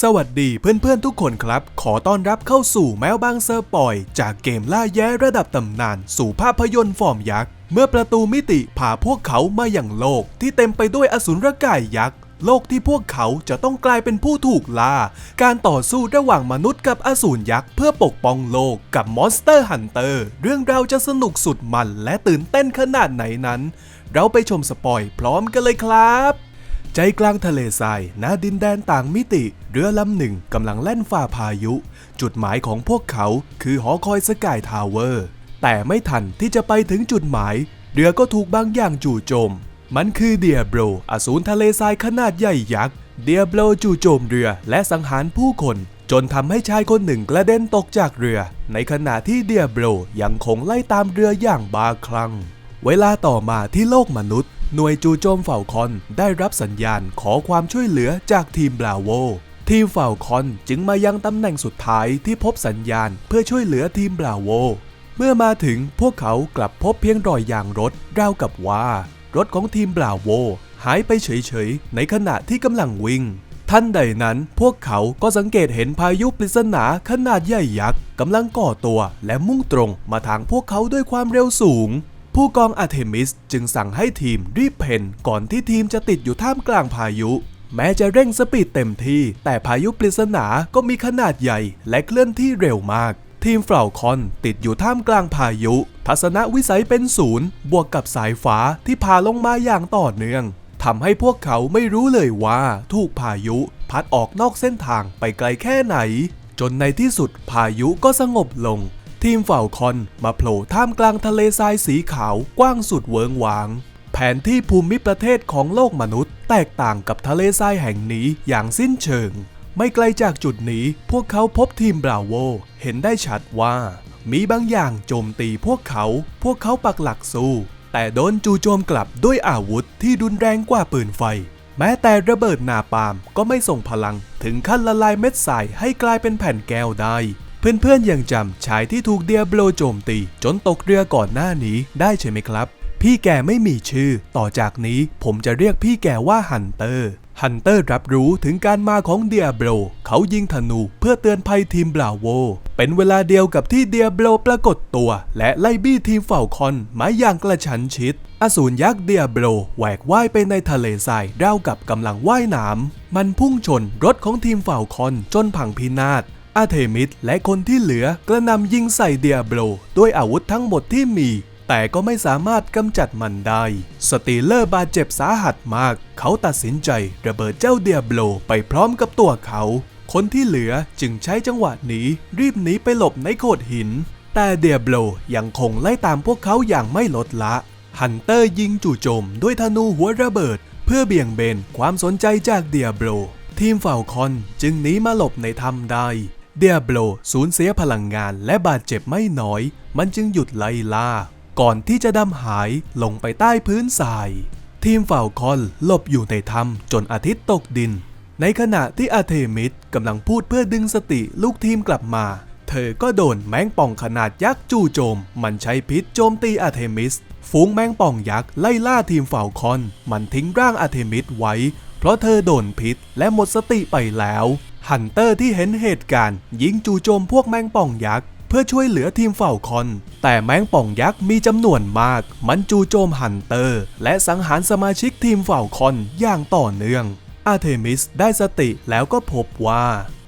สวัสดีเพื่อนๆทุกคนครับ ขอต้อนรับเข้าสู่แมวบางเซอร์ปอย จากเกมล่าแย้ระดับตำนาน สู่ภาพยนตร์ฟอร์มยักษ์ เมื่อประตูมิติพาพวกเขามาอย่างโลก ที่เต็มไปด้วยอสูรกายยักษ์ โลกที่พวกเขาจะต้องกลายเป็นผู้ถูกล่า การต่อสู้ระหว่างมนุษย์กับอสูรยักษ์เพื่อปกป้องโลกกับมอนสเตอร์ฮันเตอร์เรื่องราวจะสนุกสุดมันและตื่นเต้นขนาดไหนนั้น เราไปชมสปอยพร้อมกันเลยครับ ใจกลางทะเลทรายณดินแดนต่างมิติ เรือลำหนึ่งกำลังแล่นฝ่าพายุ จุดหมายของพวกเขาคือหอคอยสกายทาวเวอร์ แต่ไม่ทันที่จะไปถึงจุดหมาย เรือก็ถูกบางอย่างจู่โจม มันคือเดียโบรอสูรทะเลทรายขนาดใหญ่ยักษ์ เดียโบรจู่โจมเรือและสังหารผู้คน จนทำให้ชายคนหนึ่งกระเด็นตกจากเรือ ในขณะที่เดียโบรยังคงไล่ตามเรืออย่างบาคลั่งเวลาต่อมาที่โลกมนุษย์ หน่วยจู่โจมเฝ่าคอนได้รับสัญญาณขอความช่วยเหลือจากทีมบราโว ทีมเฝ่าคอนจึงมายังตำแหน่งสุดท้ายที่พบสัญญาณเพื่อช่วยเหลือทีมบราโว เมื่อมาถึงพวกเขากลับพบเพียงรอยยางรถราวกับว่า รถของทีมบราโว หายไปเฉยๆ ในขณะที่กำลังวิ่งทันใดนั้นพวกเขาก็สังเกตเห็นพายุปริศนาขนาดใหญ่ยักษ์กำลังก่อตัวและมุ่งตรงมาทางพวกเขาด้วยความเร็วสูง ผู้กองอาเทมิสจึงสั่งให้ทีมรีบเพนก่อนที่ทีมจะติดอยู่ท่ามกลางพายุ แม้จะเร่งสปีดเต็มที่ แต่พายุปริศนาก็มีขนาดใหญ่และเคลื่อนที่เร็วมาก ทีมเฟลคอนติดอยู่ท่ามกลางพายุ ทัศนวิสัยเป็นศูนย์บวกกับสายฟ้าที่พาลงมาอย่างต่อเนื่องทำให้พวกเขาไม่รู้เลยว่าถูกพายุ พัดออกนอกเส้นทางไปไกลแค่ไหน จนในที่สุดพายุก็สงบลง ทีมฝ่าคอนมาโผล่ท่ามกลางทะเลทรายสีขาวกว้างสุดเวิงวาง แผนที่ภูมิประเทศของโลกมนุษย์ แตกต่างกับทะเลทรายแห่งนี้อย่างสิ้นเชิง ไม่ไกลจากจุดนี้พวกเขาพบทีมบราโว เห็นได้ชัดว่า มีบางอย่างโจมตีพวกเขา พวกเขาปักหลักสู้ แต่โดนจู่โจมกลับด้วยอาวุธที่รุนแรงกว่าปืนไฟ แม้แต่ระเบิดนาปาล์มก็ไม่ส่งพลังถึงขั้นละลายเม็ดทรายให้กลายเป็นแผ่นแก้วได้ เพื่อนๆยังจำชายที่ถูกเดียโบลโจมตี จนตกเรือก่อนหน้านี้ได้ใช่ไหมครับ พี่แกไม่มีชื่อ ต่อจากนี้ผมจะเรียกพี่แกว่าฮันเตอร์ฮันเตอร์รับรู้ถึงการมาของเดียโบลเขายิงธนูเพื่อเตือนภัยทีมบราโว เป็นเวลาเดียวกับที่เดียโบลปรากฏตัว และไล่บี้ทีมเฝ่าคอนมาอย่างกระชั้นชิด อสูรยักษ์เดียโบลแหวกว่ายไปในทะเลทรายราวกับกำลังว่ายน้ำมันพุ่งชนรถของทีมเฝ่าคอนจนพังพินาศ อาเทมิสและคนที่เหลือกระนำยิงใส่เดียโบลด้วยอาวุธทั้งหมดที่มี แต่ก็ไม่สามารถกำจัดมันได้ สตีเลอร์บาดเจ็บสาหัสมาก เขาตัดสินใจระเบิดเจ้าเดียโบลไปพร้อมกับตัวเขา คนที่เหลือจึงใช้จังหวะนี้รีบหนีไปหลบในโขดหิน แต่เดียโบลยังคงไล่ตามพวกเขาอย่างไม่ลดละฮันเตอร์ยิงจู่โจมด้วยธนูหัวระเบิด เพื่อเบี่ยงเบนความสนใจจากเดียโบลทีมฝ่าคอนจึงหนีมาหลบในถ้ำได้ เดียโบลสูญเสียพลังงานและบาดเจ็บไม่น้อย มันจึงหยุดไล่ล่า ก่อนที่จะดำหายลงไปใต้พื้นทราย ทีมฝ่าคอนหลบอยู่ในถ้ำจนอาทิตย์ตกดิน ในขณะที่อาเทมิสกำลังพูดเพื่อดึงสติลูกทีมกลับมา เธอก็โดนแมงป่องขนาดยักษ์จู่โจม มันใช้พิษโจมตีอาเทมิส ฝูงแมงป่องยักษ์ไล่ล่าทีมฝ่าคอน มันทิ้งร่างอาเทมิสไว้ เพราะเธอโดนพิษและหมดสติไปแล้ว ฮันเตอร์ที่เห็นเหตุการณ์ ยิงจู่โจมพวกแมงป่องยักษ์เพื่อช่วยเหลือทีมฝ่าคอน แต่แมงป่องยักษ์มีจำนวนมาก มันจู่โจมฮันเตอร์ และสังหารสมาชิกทีมฝ่าคอนอย่างต่อเนื่อง อาเทมิสได้สติแล้วก็พบว่า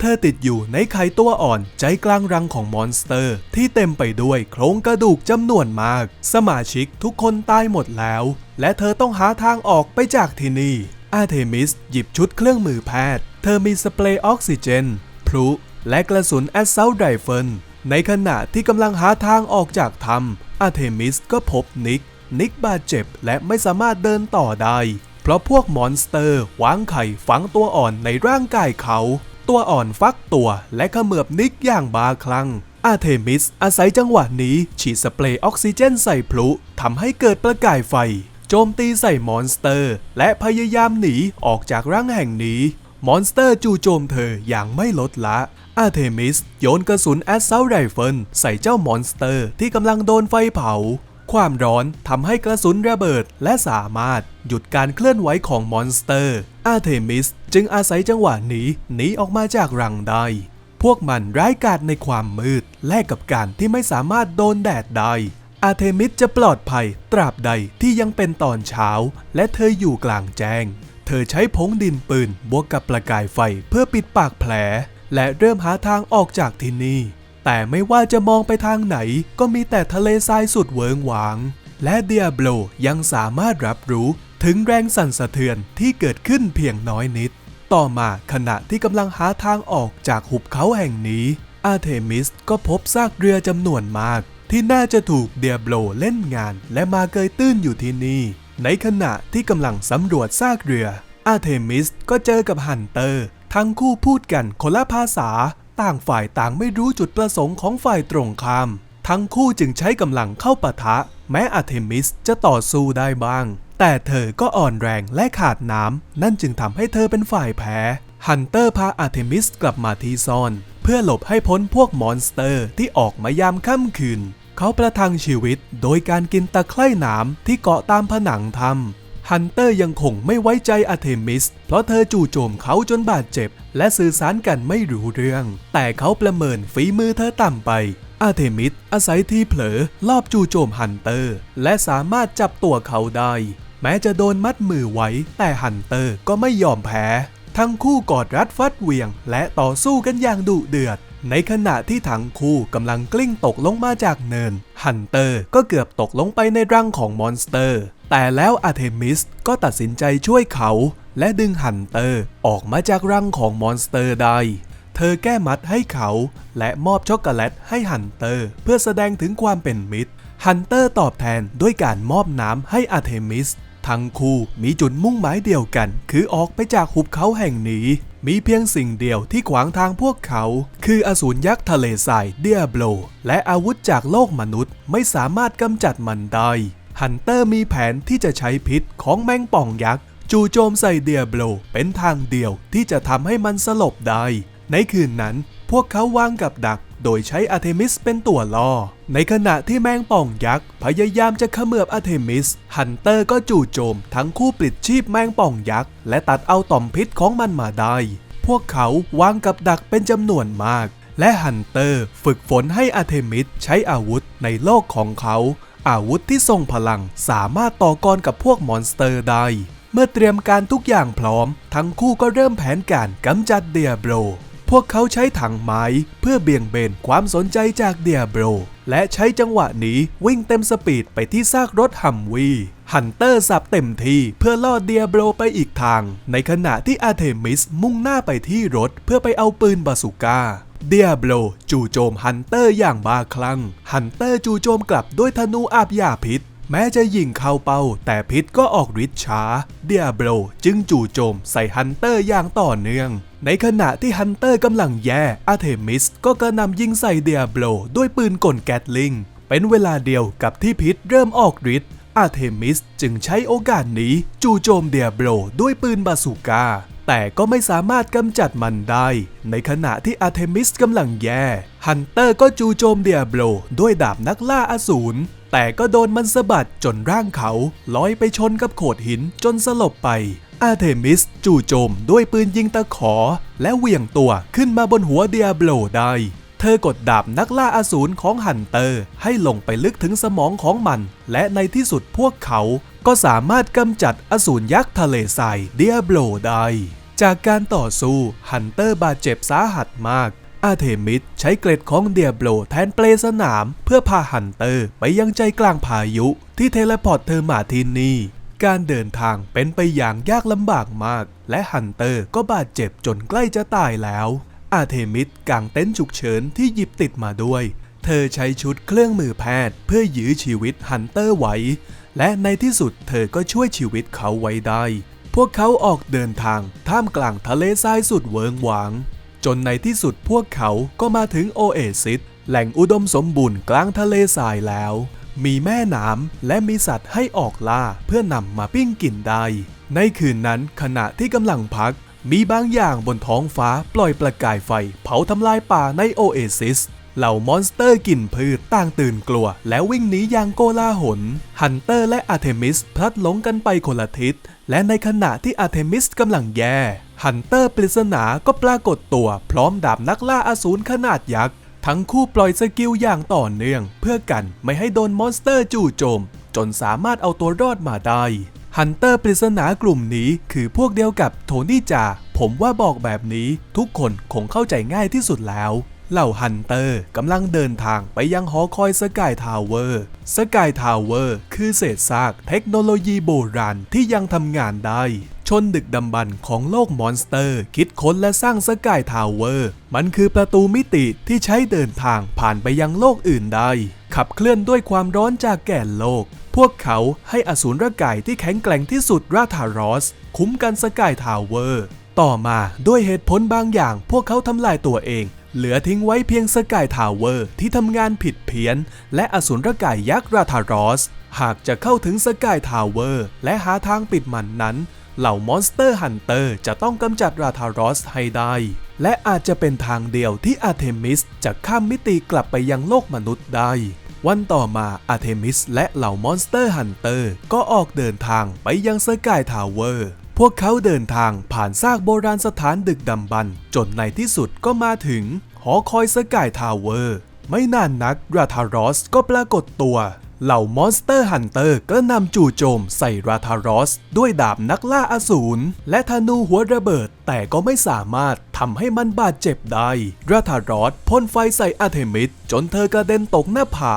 เธอติดอยู่ในไข่ตัวอ่อนใจกลางรังของมอนสเตอร์ ที่เต็มไปด้วยโครงกระดูกจำนวนมาก สมาชิกทุกคนตายหมดแล้ว และเธอต้องหาทางออกไปจากที่นี่อาเทมิสหยิบชุดเครื่องมือแพทย์ เธอมีสเปรย์ออกซิเจน พลุ และกระสุนแอสเซลไรเฟิลในขณะที่กำลังหาทางออกจากถ้ำอาเทมิสก็พบนิก นิกบาดเจ็บและไม่สามารถเดินต่อได้ เพราะพวกมอนสเตอร์วางไข่ฝังตัวอ่อนในร่างกายเขา ตัวอ่อนฟักตัวและเขมือบนิกอย่างบาคลั่งอาเทมิสอาศัยจังหวะนี้ฉีดสเปรย์ออกซิเจนใส่พลุทำให้เกิดประกายไฟ โจมตีใส่มอนสเตอร์ และพยายามหนีออกจากร่างแห่งนี้ มอนสเตอร์จู่โจมเธออย่างไม่ลดละอาเทมิสโยนกระสุนแอสเซลไรเฟิลใส่เจ้ามอนสเตอร์ที่กำลังโดนไฟเผา ความร้อนทำให้กระสุนระเบิดและสามารถหยุดการเคลื่อนไหวของมอนสเตอร์ อาเทมิสจึงอาศัยจังหวะหนีหนีออกมาจากรังได้พวกมันร้ายกาจในความมืด แลกกับการที่ไม่สามารถโดนแดดได้ อาเทมิสจะปลอดภัยตราบใดที่ยังเป็นตอนเช้า และเธออยู่กลางแจ้ง เธอใช้ผงดินปืนบวกกับประกายไฟเพื่อปิดปากแผล และเริ่มหาทางออกจากที่นี่ แต่ไม่ว่าจะมองไปทางไหนก็มีแต่ทะเลทรายสุดเวิงหวาง และเดียโบลยังสามารถรับรู้ถึงแรงสั่นสะเทือนที่เกิดขึ้นเพียงน้อยนิด ต่อมาขณะที่กำลังหาทางออกจากหุบเขาแห่งนี้ อาเทมิสก็พบซากเรือจำนวนมาก ที่น่าจะถูกเดียโบลเล่นงานและมาเกยตื้นอยู่ที่นี่ ในขณะที่กำลังสำรวจซากเรือ อาเทมิสก็เจอกับฮันเตอร์ ทั้งคู่พูดกันคนละภาษา ต่างฝ่ายต่างไม่รู้จุดประสงค์ของฝ่ายตรงข้าม ทั้งคู่จึงใช้กำลังเข้าปะทะ แม้อาเทมิสจะต่อสู้ได้บ้าง แต่เธอก็อ่อนแรงและขาดน้ำ นั่นจึงทำให้เธอเป็นฝ่ายแพ้ฮันเตอร์พาอาเทมิสกลับมาที่ซ่อน เพื่อหลบให้พ้นพวกมอนสเตอร์ที่ออกมายามค่ำคืน เขาประทังชีวิตโดยการกินตะไคร่หน้ำที่เกาะตามผนังถ้ำฮันเตอร์ยังคงไม่ไว้ใจอาเทมิส เพราะเธอจู่โจมเขาจนบาดเจ็บ และสื่อสารกันไม่รู้เรื่อง แต่เขาประเมินฝีมือเธอต่ำไป อาเทมิสอาศัยที่เผลอลอบจู่โจมฮันเตอร์ และสามารถจับตัวเขาได้ แม้จะโดนมัดมือไว้ แต่ฮันเตอร์ก็ไม่ยอมแพ้ ทั้งคู่กอดรัดฟัดเหวี่ยง และต่อสู้กันอย่างดุเดือด ในขณะที่ทั้งคู่กำลังกลิ้งตกลงมาจากเนิน ฮันเตอร์ก็เกือบตกลงไปในรังของมอนสเตอร์ แต่แล้วอาเทมิสก็ตัดสินใจช่วยเขา และดึงฮันเตอร์ออกมาจากรังของมอนสเตอร์ได้ เธอแก้มัดให้เขา และมอบช็อกโกแลตให้ฮันเตอร์ เพื่อแสดงถึงความเป็นมิตร ฮันเตอร์ตอบแทนด้วยการมอบน้ำให้อาเทมิสทั้งคู่มีจุดมุ่งหมายเดียวกัน คือออกไปจากหุบเขาแห่งนี้ มีเพียงสิ่งเดียวที่ขวางทางพวกเขา คืออสูรยักษ์ทะเลทรายเดียโบลและอาวุธจากโลกมนุษย์ไม่สามารถกำจัดมันได้ฮันเตอร์มีแผนที่จะใช้พิษของแมงป่องยักษ์จู่โจมใส่เดียโบลเป็นทางเดียวที่จะทำให้มันสลบได้ ในคืนนั้นพวกเขาวางกับดัก โดยใช้อาร์เทมิสเป็นตัวล่อ ในขณะที่แมงป่องยักษ์พยายามจะเขมือบอาเทมิส ฮันเตอร์ก็จู่โจมทั้งคู่ปลิดชีพแมงป่องยักษ์และตัดเอาต่อมพิษของมันมาได้ พวกเขาวางกับดักเป็นจำนวนมาก และฮันเตอร์ฝึกฝนให้อาเทมิสใช้อาวุธในโลกของเขา อาวุธที่ทรงพลังสามารถต่อกรกับพวกมอนสเตอร์ได้ เมื่อเตรียมการทุกอย่างพร้อม ทั้งคู่ก็เริ่มแผนการกำจัดเดียโบร พวกเขาใช้ถังไม้เพื่อเบี่ยงเบนความสนใจจากเดียโบรและใช้จังหวะนี้วิ่งเต็มสปีดไปที่ซากรถฮัมวีฮันเตอร์สับเต็มที่เพื่อล่อเดียโบรไปอีกทาง ในขณะที่อาเทมิสมุ่งหน้าไปที่รถเพื่อไปเอาปืนบาสุก้าเดียโบลจู่โจมฮันเตอร์อย่างบ้าคลั่ง ฮันเตอร์จู่โจมกลับด้วยธนูอาบยาพิษ แม้จะยิงเข้าเป้า แต่พิษก็ออกฤทธิ์ช้า เดียโบลจึงจู่โจมใส่ฮันเตอร์อย่างต่อเนื่อง ในขณะที่ฮันเตอร์กำลังแย่อาเทมิสก็กระนำยิงใส่เดียโบลด้วยปืนกลแกตลิง เป็นเวลาเดียวกับที่พิษเริ่มออกฤทธิ์อาเทมิสจึงใช้โอกาสนี้จู่โจมเดียโบลด้วยปืนบาสุก้าแต่ก็ไม่สามารถกำจัดมันได้ ในขณะที่อาร์เทมิสกำลังแย่ ฮันเตอร์ก็จู่โจมเดียโบลด้วยดาบนักล่าอสูร แต่ก็โดนมันสะบัดจนร่างเขาลอยไปชนกับโขดหินจนสลบไป อาเทมิสจู่โจมด้วยปืนยิงตะขอ และเหวี่ยงตัวขึ้นมาบนหัวเดียโบลได้ เธอกดดาบนักล่าอาสูรของฮันเตอร์ให้ลงไปลึกถึงสมองของมัน และในที่สุดพวกเขาก็สามารถกำจัดอสูรยักษ์ทะเลทรายเดียโบลได้ จากการต่อสู้ฮันเตอร์บาดเจ็บสาหัสมากอาเทมิสใช้เกร็ดของเดียโบลแทนเปลสนาม เพื่อพาฮันเตอร์ไปยังใจกลางพายุ ที่เทเลพอร์ตเธอมาที่นี่ การเดินทางเป็นไปอย่างยากลำบากมาก และฮันเตอร์ก็บาดเจ็บจนใกล้จะตายแล้ว อาเทมิสกางเต็นท์ฉุกเฉินที่หยิบติดมาด้วย เธอใช้ชุดเครื่องมือแพทย์ เพื่อยื้อชีวิตฮันเตอร์ไว้ และในที่สุดเธอก็ช่วยชีวิตเขาไว้ได้ พวกเขาออกเดินทางท่ามกลางทะเลทรายสุดเวิงหวาง จนในที่สุดพวกเขาก็มาถึงโอเอซิสแหล่งอุดมสมบูรณ์กลางทะเลทรายแล้ว มีแม่น้ำและมีสัตว์ให้ออกล่าเพื่อนำมาปิ้งกินได้ ในคืนนั้นขณะที่กำลังพัก มีบางอย่างบนท้องฟ้าปล่อยประกายไฟ เผาทำลายป่าในโอเอซิสเหล่ามอนสเตอร์กินพืชต่างตื่นกลัว แล้ววิ่งหนีอย่างโกลาหล ฮันเตอร์และอาร์เทมิสพลัดหลงกันไปคนละทิศ และในขณะที่อาร์เทมิสกำลังแย่ ฮันเตอร์ปริศนาก็ปรากฏตัวพร้อมดาบนักล่าอสูรขนาดยักษ์ ทั้งคู่ปล่อยสกิลอย่างต่อเนื่อง เพื่อกันไม่ให้โดนมอนสเตอร์จู่โจม จนสามารถเอาตัวรอดมาได้ฮันเตอร์ปริศนากลุ่มนี้คือพวกเดียวกับโทนี่จา ผมว่าบอกแบบนี้ทุกคนคงเข้าใจง่ายที่สุดแล้ว เหล่าฮันเตอร์กำลังเดินทางไปยังหอคอยสกายทาวเวอร์ สกายทาวเวอร์คือเศษซากเทคโนโลยีโบราณที่ยังทำงานได้ ชนดึกดำบรรพ์ของโลกมอนสเตอร์ คิดค้นและสร้างสกายทาวเวอร์ มันคือประตูมิติที่ใช้เดินทางผ่านไปยังโลกอื่นได้ ขับเคลื่อนด้วยความร้อนจากแก่นโลก พวกเขาให้อสูรกายที่แข็งแกร่งที่สุดราธารอส คุ้มกันสกายทาวเวอร์ ต่อมาด้วยเหตุผลบางอย่าง พวกเขาทำลายตัวเองเหลือทิ้งไว้เพียงสกายทาวเวอร์ที่ทำงานผิดเพี้ยน และอสูรกายยักษ์ราธารอส หากจะเข้าถึงสกายทาวเวอร์และหาทางปิดมันนั้น เหล่ามอนสเตอร์ฮันเตอร์จะต้องกำจัดราธารอสให้ได้ และอาจจะเป็นทางเดียวที่อาเทมิสจะข้ามมิติกลับไปยังโลกมนุษย์ได้วันต่อมาอาเทมิสและเหล่ามอนสเตอร์ฮันเตอร์ก็ออกเดินทางไปยังสกายทาวเวอร์ พวกเขาเดินทางผ่านซากโบราณสถานดึกดำบรรพ์จนในที่สุดก็มาถึง หอคอยสกายทาวเวอร์ ไม่นานนักราธารอสก็ปรากฏตัว เหล่ามอนสเตอร์ฮันเตอร์ก็นำจู่โจมใส่ราธารอส ด้วยดาบนักล่าอสูรและธนูหัวระเบิด แต่ก็ไม่สามารถทำให้มันบาดเจ็บได้ ราธารอสพ่นไฟใส่อาเทมิสจนเธอกระเด็นตกหน้าผา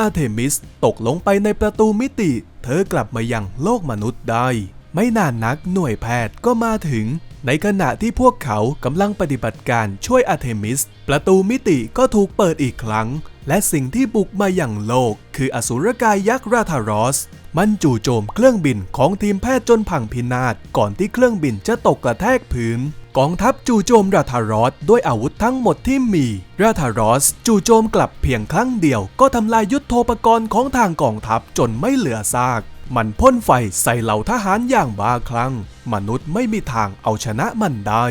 อาเทมิสตกลงไปในประตูมิติ เธอกลับมายังโลกมนุษย์ได้ ไม่นานนักหน่วยแพทย์ก็มาถึง ในขณะที่พวกเขากำลังปฏิบัติการช่วยอาร์เทมิส ประตูมิติก็ถูกเปิดอีกครั้ง และสิ่งที่บุกมาอย่างโลก คืออสุรกายยักษ์ราธารอส มันจู่โจมเครื่องบินของทีมแพทย์จนพังพินาศก่อนที่เครื่องบินจะตกกระแทกพื้นกองทัพจู่โจมราธารอสด้วยอาวุธทั้งหมดที่มี ราธารอสจู่โจมกลับเพียงครั้งเดียวก็ทำลายยุทโธปกรณ์ของทางกองทัพจนไม่เหลือซาก มันพ่นไฟใส่เหล่าทหารอย่างบ้าคลั่งมนุษย์ไม่มีทางเอาชนะมันได้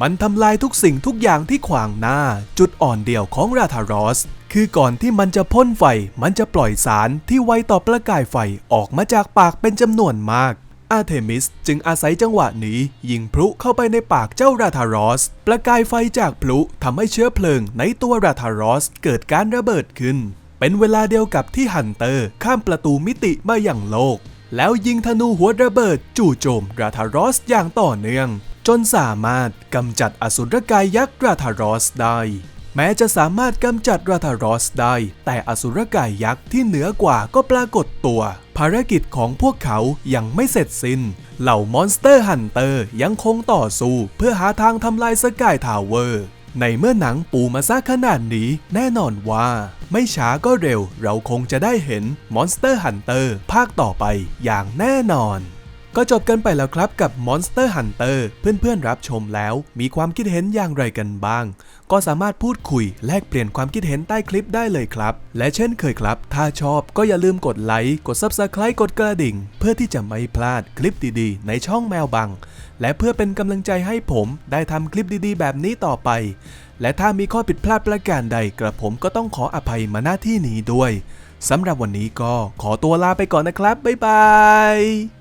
มันทำลายทุกสิ่งทุกอย่างที่ขวางหน้า จุดอ่อนเดียวของราธารอส คือก่อนที่มันจะพ่นไฟ มันจะปล่อยสารที่ไวต่อประกายไฟออกมาจากปากเป็นจำนวนมากอาเทมิสจึงอาศัยจังหวะนี้ยิงพลุเข้าไปในปากเจ้าราธารอส ประกายไฟจากพลุทำให้เชื้อเพลิงในตัวราธารอสเกิดการระเบิดขึ้น เป็นเวลาเดียวกับที่ฮันเตอร์ข้ามประตูมิติมาอย่างโลก แล้วยิงธนูหัวระเบิดจู่โจมราธารอสอย่างต่อเนื่อง จนสามารถกำจัดอสุรกายยักษ์ราธารอสได้ แม้จะสามารถกำจัดราธารอสได้ แต่อสุรกายยักษ์ที่เหนือกว่าก็ปรากฏตัว ภารกิจของพวกเขายังไม่เสร็จสิ้น เหล่ามอนสเตอร์ฮันเตอร์ยังคงต่อสู้เพื่อหาทางทำลายสกายทาวเวอร์ในเมื่อหนังปูมาซะขนาดนี้แน่นอนว่า ไม่ช้าก็เร็วเราคงจะได้เห็น Monster Hunter ภาคต่อไปอย่างแน่นอน ก็จบกันไปแล้วครับกับ Monster Hunter เพื่อนๆรับชมแล้ว มีความคิดเห็นอย่างไรกันบ้าง ก็สามารถพูดคุยแลกเปลี่ยนความคิดเห็นใต้คลิปได้เลยครับ และเช่นเคยครับ ถ้าชอบก็อย่าลืมกดไลค์กด Subscribe กดกระดิ่ง เพื่อที่จะไม่พลาดคลิปดีๆ ในช่องแมวบัง และเพื่อเป็นกำลังใจให้ผมได้ทำคลิปดีๆ แบบนี้ต่อไป และถ้ามีข้อผิดพลาดประการใดกระผมก็ต้องขออภัยมาหน้าที่นี้ด้วยสำหรับวันนี้ก็ขอตัวลาไปก่อนนะครับ บ๊ายบาย